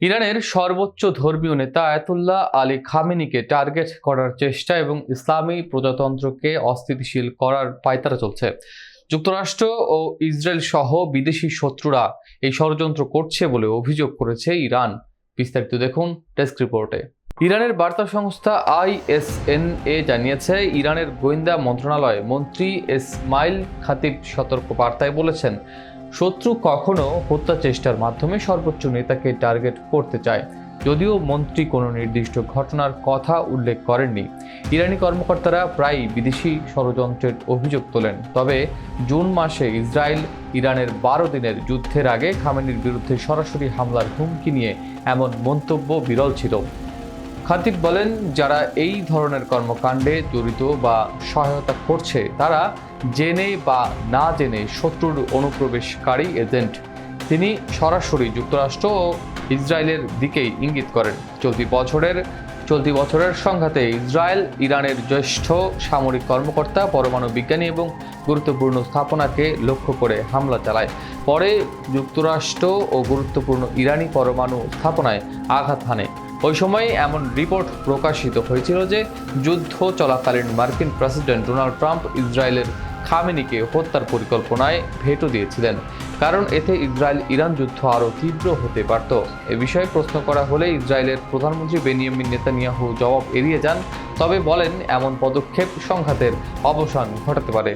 ইরানের সর্বোচ্চ ধর্মীয় নেতা আয়াতুল্লাহ আলী খামেনিকে টার্গেট করার চেষ্টা এবং ইসলামী প্রজাতন্ত্রকে অস্থিতিশীল করার পায়তারা চলছে। যুক্তরাষ্ট্র ও ইসরায়েল সহ বিদেশি শত্রুরা এই ষড়যন্ত্র করছে বলে অভিযোগ করেছে ইরান। বিস্তারিত দেখুন ডেস্ক রিপোর্টে। ইরানের বার্তা সংস্থা আইএসএনএ জানিয়েছে, ইরানের গোয়েন্দা মন্ত্রণালয় মন্ত্রী ইসমাইল খাতিব সতর্ক বার্তায় বলেছেন শত্রু কখনো হত্যা চেষ্টার মাধ্যমে সর্বোচ্চ নেতাকে টার্গেট করতে চায়। যদিও মন্ত্রী কোনো নির্দিষ্ট ঘটনার কথা উল্লেখ করেননি। ইরানি কর্মকর্তারা প্রায়ই বিদেশি ষড়যন্ত্রের অভিযোগ তোলেন। তবে জুন মাসে ইসরায়েল ইরানের বারো দিনের যুদ্ধের আগে খামেনির বিরুদ্ধে সরাসরি হামলার হুমকি নিয়ে এমন মন্তব্য বিরল ছিল। খাতিব বলেন, যারা এই ধরনের কর্মকাণ্ডে জড়িত বা সহায়তা করছে, তারা জেনে বা না জেনে শত্রুর অনুপ্রবেশকারী এজেন্ট। তিনি সরাসরি যুক্তরাষ্ট্র ও ইসরায়েলের দিকেই ইঙ্গিত করেন। চলতি বছরের চলতি বছরের সংঘাতে ইসরায়েল ইরানের জ্যেষ্ঠ সামরিক কর্মকর্তা, পরমাণু বিজ্ঞানী এবং গুরুত্বপূর্ণ স্থাপনাকে লক্ষ্য করে হামলা চালায়। পরে যুক্তরাষ্ট্র ও গুরুত্বপূর্ণ ইরানি পরমাণু স্থাপনায় আঘাত হানে। ওই সময় এমন রিপোর্ট প্রকাশিত হয়েছিল যে যুদ্ধ চলাকালীন মার্কিন প্রেসিডেন্ট ডোনাল্ড ট্রাম্প ইসরায়েলের খামেনিকে হত্যার পরিকল্পনায় ভেটো দিয়েছিলেন। কারণ এতে ইসরায়েল ইরান যুদ্ধ আরও তীব্র হতে পারত। এ বিষয়ে প্রশ্ন করা হলে ইসরায়েলের প্রধানমন্ত্রী বেনিয়ামিন নেতানিয়াহু জবাব এড়িয়ে যান, তবে বলেন এমন পদক্ষেপ সংঘাতের অবসান ঘটাতে পারে।